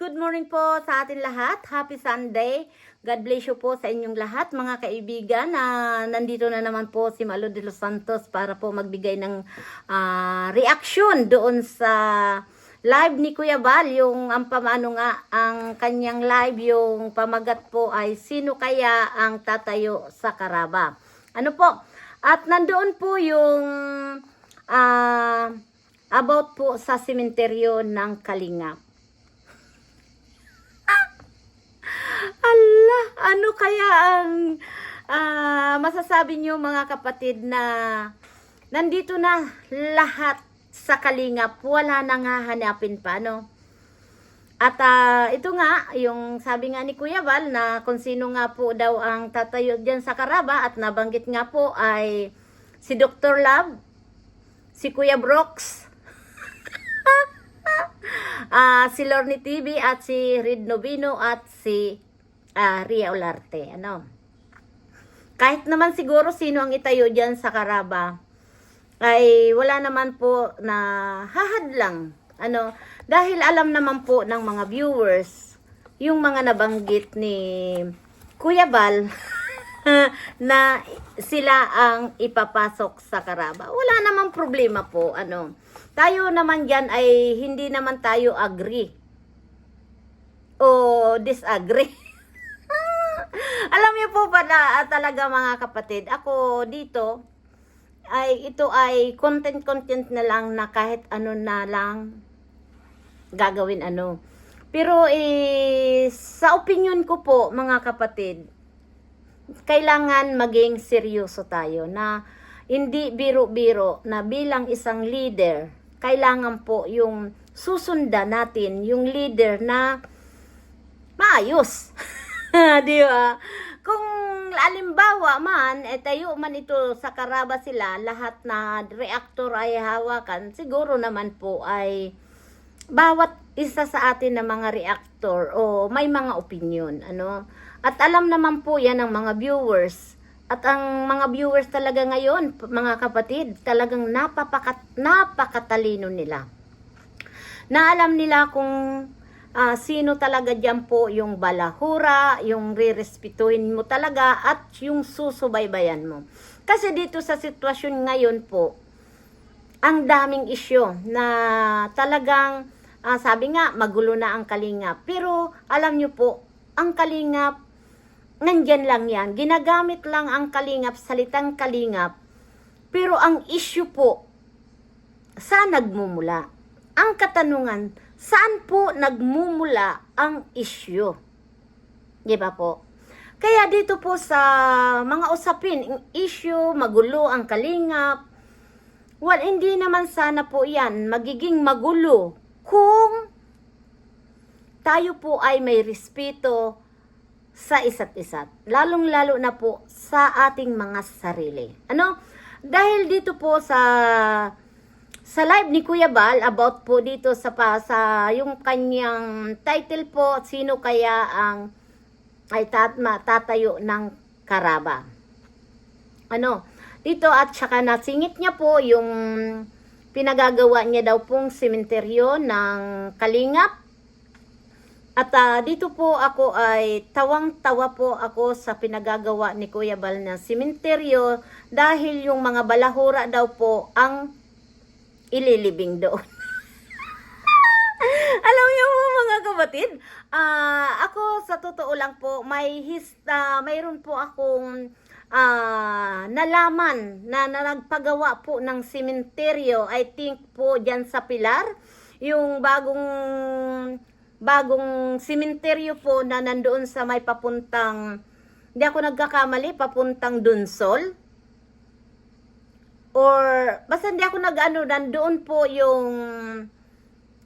Good morning po sa atin lahat. Happy Sunday. God bless you po sa inyong lahat, mga kaibigan. na nandito na naman po si Malo de los Santos para po magbigay ng ah, reaction doon sa live ni Kuya Bal. Yung ang pamano nga, ang kanyang live, yung pamagat po ay sino kaya ang tatayo sa Karaba. Ano po? At nandoon po yung ah, about po sa sementeryo ng Kalingap. Ala, ano kaya ang ah, masasabi niyo mga kapatid na nandito na lahat sa Kalingap, wala nang hahanapin pa, no? At ah, ito nga, yung sabi nga ni Kuya Val na kung sino nga po daw ang tatayo dyan sa Karaba at nabanggit nga po ay si Dr. Love, si Kuya Brooks, ah si Lorne TV at si Red Novino at si ah, Ria Olarte. Ano? Kahit naman siguro sino ang itayo dyan sa Karaba, ay wala naman po na hahadlang. Ano? Dahil alam naman po ng mga viewers, yung mga nabanggit ni Kuya Bal, na sila ang ipapasok sa Karaba. Wala namang problema po. Ano? Tayo naman dyan ay hindi naman tayo agree o disagree. Alam niyo po ba na ah, talaga mga kapatid, ako dito ay ito ay content content na lang na kahit ano na lang gagawin ano. Pero eh, sa opinion ko po mga kapatid, kailangan maging seryoso tayo na hindi biro-biro na bilang isang leader, kailangan po yung susundan natin yung leader na maayos. Di ba? Kung alimbawa man, eh, tayo man ito sa karaba sila, lahat na reactor ay hawakan, siguro naman po ay bawat isa sa atin na mga reactor o may mga opinion, ano? At alam naman po yan ng mga viewers. At ang mga viewers talaga ngayon, mga kapatid, talagang napapakat, napakatalino nila. Na alam nila kung ah, sino talaga dyan po yung balahura, yung rirespetuhin mo talaga at yung susubaybayan mo. Kasi dito sa sitwasyon ngayon po, ang daming isyo na talagang ah, sabi nga magulo na ang kalingap. Pero alam nyo po, ang kalingap nandyan lang yan. Ginagamit lang ang kalingap, salitang kalingap. Pero ang issue po, saan nagmumula? Ang katanungan, saan po nagmumula ang issue? Di ba po? Kaya dito po sa mga usapin, issue, magulo ang kalingap, well, hindi naman sana po yan magiging magulo kung tayo po ay may respeto sa isa't isa. Lalong-lalo na po sa ating mga sarili. Ano? Dahil dito po sa sa live ni Kuya Bal about po dito sa pa sa yung kanyang title po sino kaya ang ay tat, tatayo ng Karaba. Ano? Dito at saka nasingit niya po yung pinagagawa niya daw pong sementeryo ng Kalingap at ah, dito po ako ay tawang-tawa po ako sa pinagagawa ni Kuya Bal na simenteryo dahil yung mga balahura daw po ang ililibing doon. Alam niyo po mga kapatid, ah, ako sa totoo lang po, may hista, mayroon po akong ah, nalaman na, na nagpagawa po ng simenteryo, I think po dyan sa Pilar, yung bagong bagong simenteryo po na nandoon sa may papuntang, hindi ako nagkakamali, papuntang Dunsol. Or, basta hindi ako nag-ano, nandoon po yung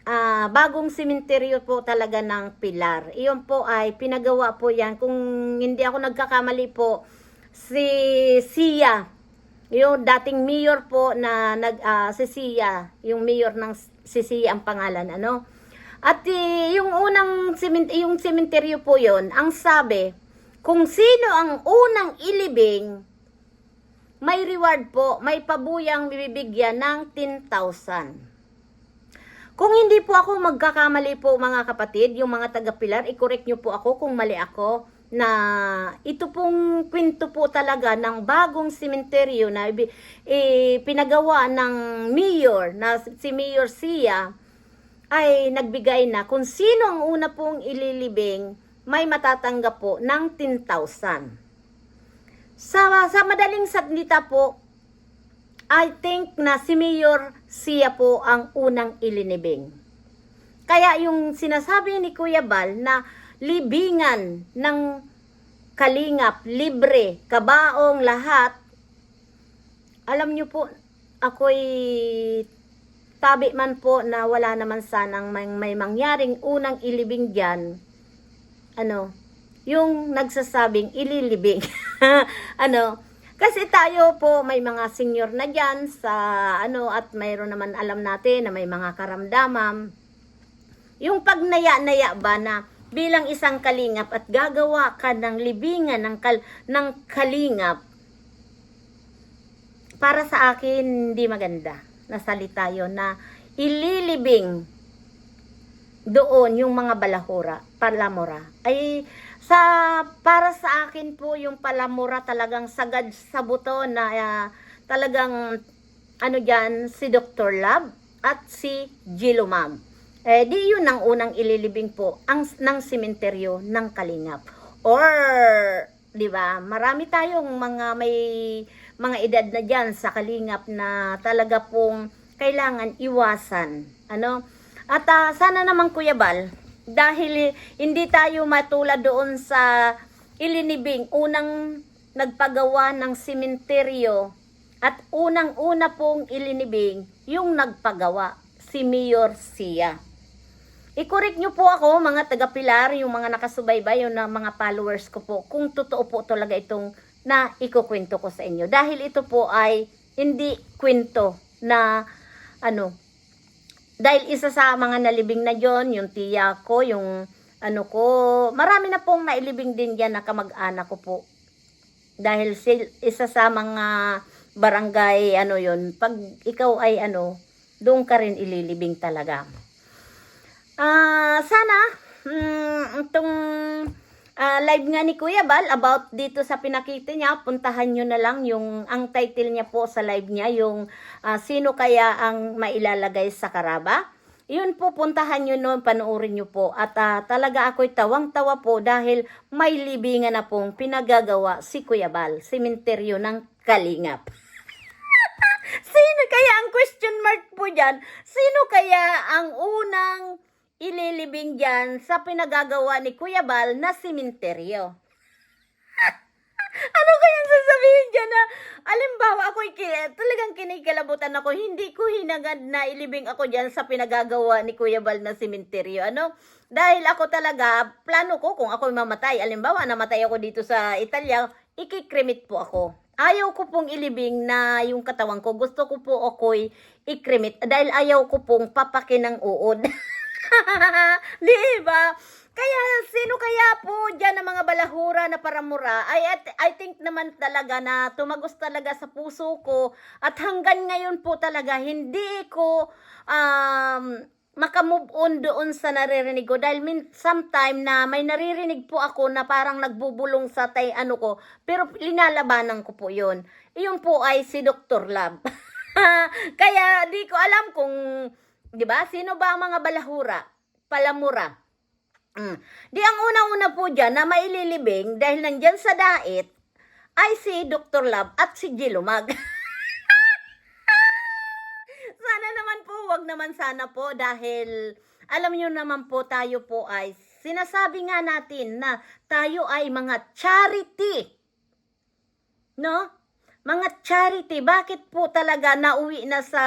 ah, bagong simenteryo po talaga ng Pilar. Iyon po ay pinagawa po yan. Kung hindi ako nagkakamali po, si Sia, yung dating mayor po na nag ah, si Sia, yung mayor ng si Sia ang pangalan, ano? At eh, yung unang simen- yung sementeryo po yon, ang sabi, kung sino ang unang ilibing, may reward po, may pabuyang bibigyan ng 10,000. Kung hindi po ako magkakamali po mga kapatid, yung mga taga-pilar, i-correct nyo po ako kung mali ako na ito pong kwento po talaga ng bagong simenteryo na eh, pinagawa ng mayor na si Mayor Sia ay nagbigay na kung sino ang una pong ililibing may matatanggap po ng 10,000. Sa, sa madaling salita po, I think na si Mayor Sia po ang unang ilinibing. Kaya yung sinasabi ni Kuya Bal na libingan ng kalingap, libre, kabaong, lahat, alam nyo po, ako'y tabi man po na wala naman sanang may, may mangyaring unang ilibing dyan, ano, yung nagsasabing ililibing. ano, kasi tayo po may mga senior na dyan sa ano at mayroon naman alam natin na may mga karamdaman. Yung pagnaya-naya ba na bilang isang kalingap at gagawa ka ng libingan ng, kal, ng kalingap, para sa akin hindi maganda na salita yun na ililibing doon yung mga balahura, palamura. Ay sa para sa akin po yung palamura talagang sagad sa buto na ah, talagang ano diyan si Dr. Lab at si Gilumag. Eh di yun ang unang ililibing po ang ng sementeryo ng Kalingap. Or 'di ba? Marami tayong mga may mga edad na diyan sa Kalingap na talaga pong kailangan iwasan. Ano? At ah, sana naman Kuya Bal, dahil eh, hindi tayo matulad doon sa ilinibing, unang nagpagawa ng simenteryo at unang-una pong ilinibing, yung nagpagawa, si Mayor Sia. I-correct nyo po ako, mga taga-pilar, yung mga nakasubaybay, yung mga followers ko po, kung totoo po talaga itong na ikukwento ko sa inyo. Dahil ito po ay hindi kwento na ano, dahil isa sa mga nalibing na yon yung tiya ko, yung ano ko, marami na pong nailibing din yan na kamag-anak ko po. Dahil sil, isa sa mga barangay, ano yon pag ikaw ay ano, doon ka rin ililibing talaga. Ah, sana, mm, itong ah, live nga ni Kuya Bal about dito sa pinakita niya, puntahan nyo na lang yung, ang title niya po sa live niya, yung ah, sino kaya ang mailalagay sa karaba. Yun po, puntahan nyo noon, panoorin nyo po. At ah, talaga ako'y tawang-tawa po dahil may libingan na pong pinagagawa si Kuya Bal, simenteryo ng Kalingap. Sino kaya ang question mark po dyan? Sino kaya ang unang ililibing dyan sa pinagagawa ni Kuya Bal na simenteryo? ano kayang sasabihin dyan na, alimbawa ako'y ki- talagang kinikalabutan ako, hindi ko hinagad na ilibing ako dyan sa pinagagawa ni Kuya Bal na simenteryo. Ano? Dahil ako talaga, plano ko kung ako'y mamatay. Alimbawa, namatay ako dito sa Italia, ikikremit po ako. Ayaw ko pong ilibing na yung katawan ko. Gusto ko po ako'y ikremit dahil ayaw ko pong papakin ng uod. Di ba? Kaya sino kaya po dyan ng mga balahura na paramura? At, I think naman talaga na tumagos talaga sa puso ko. At hanggang ngayon po talaga hindi ko um, makamove on doon sa naririnig ko. Dahil min, sometime na may naririnig po ako na parang nagbubulong sa tay ano ko. Pero linalabanan ko po yon iyon po ay si Dr. Lab. Kaya di ko alam kung 'di ba sino ba ang mga balahura palamura Mm. Di ang una-una po dyan na maililibing dahil nandyan sa dait ay si Dr. Love at si Gilumag. sana naman po, wag naman sana po dahil alam nyo naman po tayo po ay sinasabi nga natin na tayo ay mga charity. No? Mga charity, bakit po talaga nauwi na sa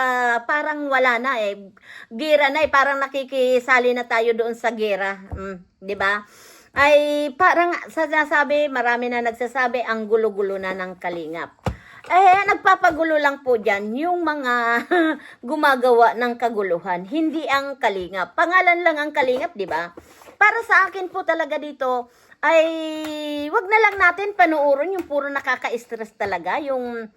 parang wala na eh. Gira na eh, parang nakikisali na tayo doon sa gira. Mm, 'di ba? Ay parang sasabi, marami na nagsasabi ang gulo-gulo na ng kalingap. Eh, nagpapagulo lang po dyan yung mga gumagawa ng kaguluhan, hindi ang kalingap. Pangalan lang ang kalingap, di ba? Para sa akin po talaga dito, ay wag na lang natin panuorin yung puro nakaka-stress talaga, yung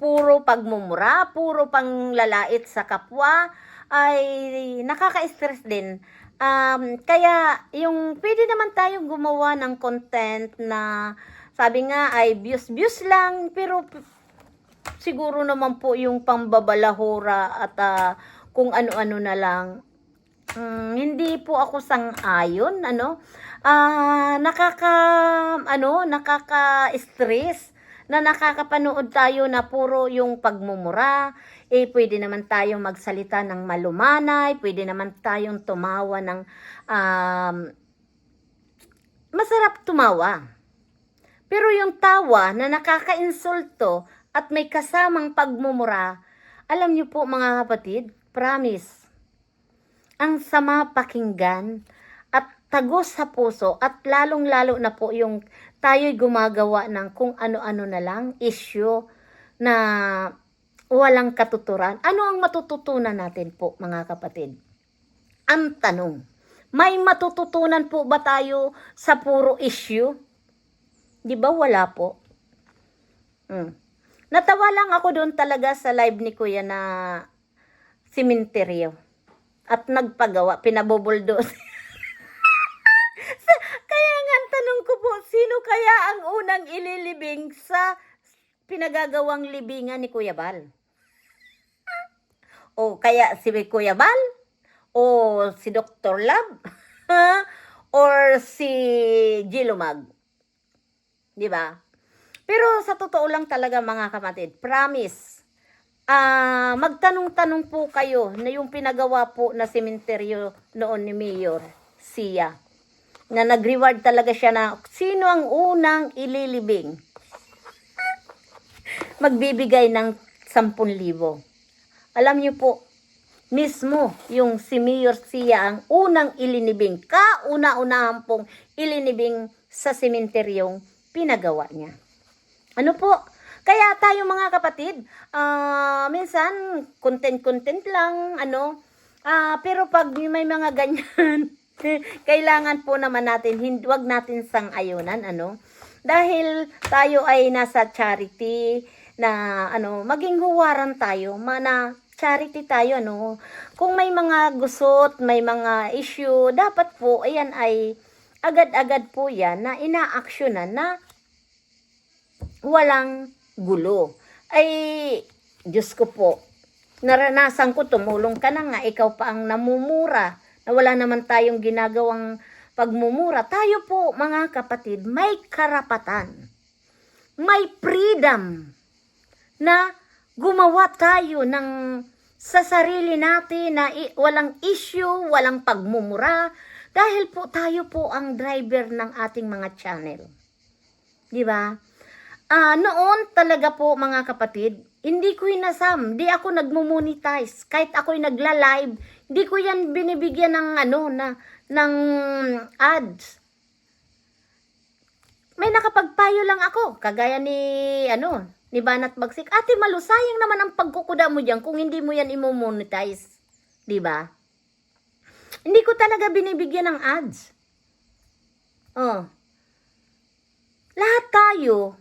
puro pagmumura, puro panglalait sa kapwa, ay nakaka-stress din. Um, kaya yung pwede naman tayong gumawa ng content na sabi nga ay views-views lang pero siguro naman po yung pambabalahura at ah, kung ano-ano na lang. Mm, hindi po ako sang-ayon, ano? Ah, nakaka ano, nakaka-stress na nakakapanood tayo na puro yung pagmumura. Eh, pwede naman tayong magsalita ng malumanay, pwede naman tayong tumawa ng um, masarap tumawa. Pero yung tawa na nakaka-insulto at may kasamang pagmumura, alam niyo po mga kapatid, promise, ang sama pakinggan tagos sa puso at lalong-lalo na po yung tayo'y gumagawa ng kung ano-ano na lang issue na walang katuturan. Ano ang matututunan natin po mga kapatid? Ang tanong, may matututunan po ba tayo sa puro issue? Di ba wala po? Hmm. Natawa lang ako doon talaga sa live ni Kuya na simenteryo. At nagpagawa, nga ang tanong ko po, sino kaya ang unang ililibing sa pinagagawang libingan ni Kuya Bal? O kaya si Kuya Bal? O si Dr. Lab? Or si Gilumag? Di ba? Pero sa totoo lang talaga mga kapatid, promise, ah magtanong-tanong po kayo na yung pinagawa po na sementeryo noon ni Mayor Sia na nag-reward talaga siya na sino ang unang ililibing magbibigay ng 10,000. Alam niyo po, mismo yung si Mayor Sia ang unang ilinibing, kauna-unahan pong ilinibing sa sementeryong pinagawa niya. Ano po? Kaya tayo mga kapatid, ah minsan content-content lang, ano, ah pero pag may mga ganyan, kailangan po naman natin, hindi, wag natin sang-ayunan, ano, dahil tayo ay nasa charity na, ano, maging huwaran tayo, mana charity tayo, ano, kung may mga gusot, may mga issue, dapat po, ayan ay, agad-agad po yan na ina-actionan na walang gulo. Ay, Diyos ko po, naranasan ko, tumulong ka na nga, ikaw pa ang namumura, na wala naman tayong ginagawang pagmumura. Tayo po, mga kapatid, may karapatan, may freedom na gumawa tayo ng sa sarili natin na walang issue, walang pagmumura, dahil po tayo po ang driver ng ating mga channel. Di ba? Ah, noon talaga po mga kapatid, hindi ko inasam, di ako nagmo-monetize. Kahit ako'y nagla-live, hindi ko yan binibigyan ng ano na ng ads. May nakapagpayo lang ako, kagaya ni ano, ni Banat Bagsik. Ate Malu, sayang naman ang pagkukuda mo diyan kung hindi mo yan imo-monetize. Di ba? Hindi ko talaga binibigyan ng ads. Oh. Lahat tayo,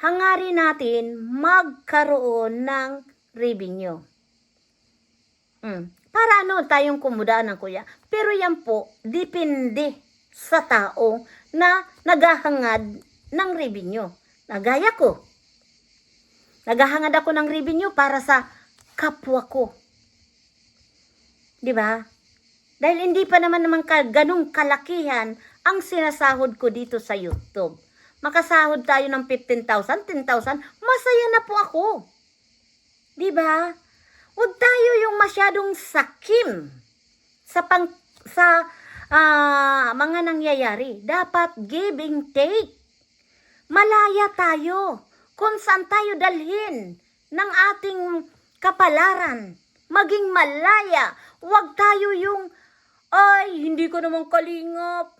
hangarin natin magkaroon ng revenue. Mm. Para ano, tayong kumudaan ng kuya. Pero yan po, depende sa tao na naghahangad ng revenue. Nagaya ko. Naghahangad ako ng revenue para sa kapwa ko. Di ba? Dahil hindi pa naman naman ka, ganong kalakihan ang sinasahod ko dito sa YouTube. Makasahod tayo ng 15,000, 10,000, masaya na po ako. Di ba? Huwag tayo yung masyadong sakim sa pang sa ah, mga nangyayari. Dapat give and take. Malaya tayo kung saan tayo dalhin ng ating kapalaran. Maging malaya. Huwag tayo yung, ay, hindi ko naman kalingap.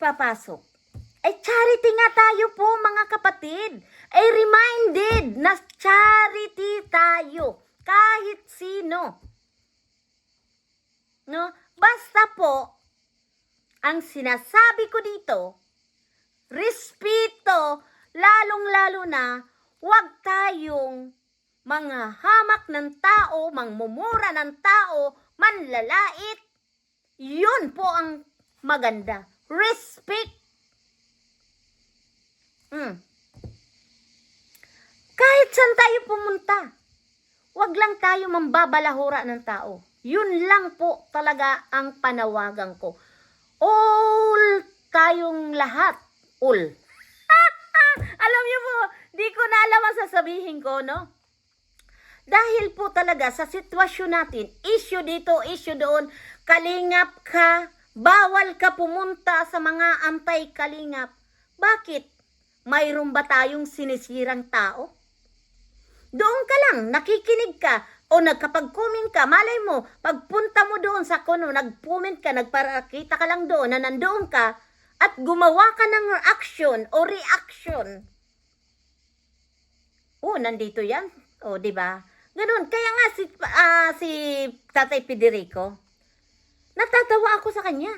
Papasok. Ay, charity nga tayo po, mga kapatid. Ay, reminded na charity tayo. Sino. No? Basta po, ang sinasabi ko dito, respeto, lalong-lalo na, huwag tayong mga hamak ng tao, mangmumura ng tao, manlalait. Yun po ang maganda. Respect. Mm. Kahit saan tayo pumunta, wag lang tayo mambabalahura ng tao. Yun lang po talaga ang panawagan ko. All tayong lahat. All. alam niyo po, di ko na alam ang sasabihin ko, no? Dahil po talaga sa sitwasyon natin, issue dito, issue doon, kalingap ka, bawal ka pumunta sa mga antay-kalingap. Bakit? Mayroon ba tayong sinisirang tao? Doon ka lang, nakikinig ka, o nagkapag-comment ka, malay mo, pagpunta mo doon sa kuno, nag-comment ka, nagparakita ka lang doon na nandoon ka, at gumawa ka ng action o reaction. Oh, nandito yan. Oh, di ba? Ganun. Kaya nga si, ah, si Tatay Federico, natatawa ako sa kanya.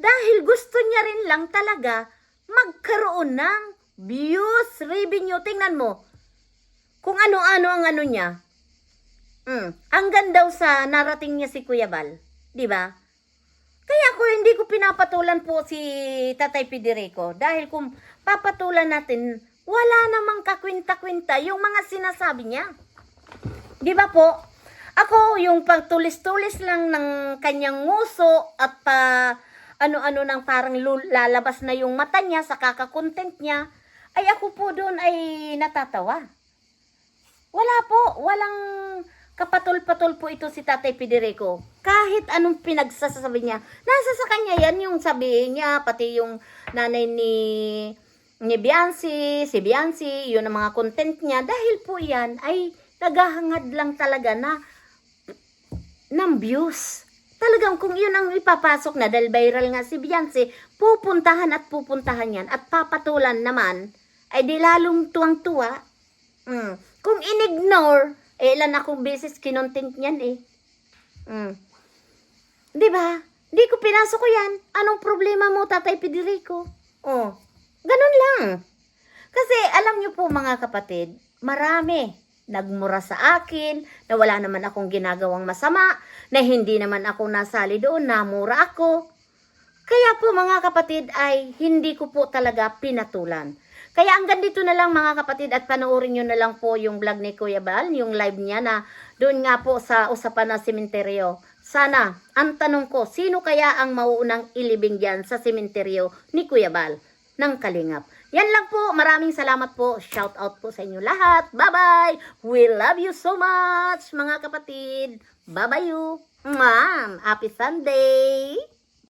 Dahil gusto niya rin lang talaga magkaroon ng views, revenue. Tingnan mo. Kung ano-ano ang ano niya. Mm. Ang daw sa narating niya si Kuya Bal. Di ba? Kaya ako hindi ko pinapatulan po si Tatay Federico. Dahil kung papatulan natin, wala namang kakwinta-kwinta yung mga sinasabi niya. Di ba po? Ako, yung pagtulis-tulis lang ng kanyang nguso at pa ano-ano nang parang lalabas na yung mata niya sa kaka-content niya, ay ako po doon ay natatawa. Wala po, walang kapatol-patol po ito si Tatay Federico. Kahit anong pinagsasabi niya, nasa sa kanya yan yung sabihin niya, pati yung nanay ni ni Biancy, si Biancy, yun ang mga content niya. Dahil po yan ay naghahangad lang talaga na ng views. Talagang kung yun ang ipapasok na dahil viral nga si Beyonce, pupuntahan at pupuntahan yan at papatulan naman, ay di lalong tuwang-tuwa. Mm. Kung in-ignore, eh ilan akong beses kinontent niyan eh. Mm. Di ba? Di ko pinasok ko yan. Anong problema mo, Tatay Federico? Oh, ganun lang. Kasi alam niyo po mga kapatid, marami nagmura sa akin, na wala naman akong ginagawang masama, na hindi naman ako nasali doon, namura ako. Kaya po mga kapatid ay hindi ko po talaga pinatulan. Kaya hanggang dito na lang mga kapatid at panoorin nyo na lang po yung vlog ni Kuya Bal, yung live niya na doon nga po sa usapan ng sementeryo. Sana, ang tanong ko, sino kaya ang mauunang ilibing dyan sa sementeryo ni Kuya Bal ng Kalingap? Yan lang po. Maraming salamat po. Shout out po sa inyo lahat. Bye-bye. We love you so much, mga kapatid. Bye-bye you. Ma'am, happy Sunday.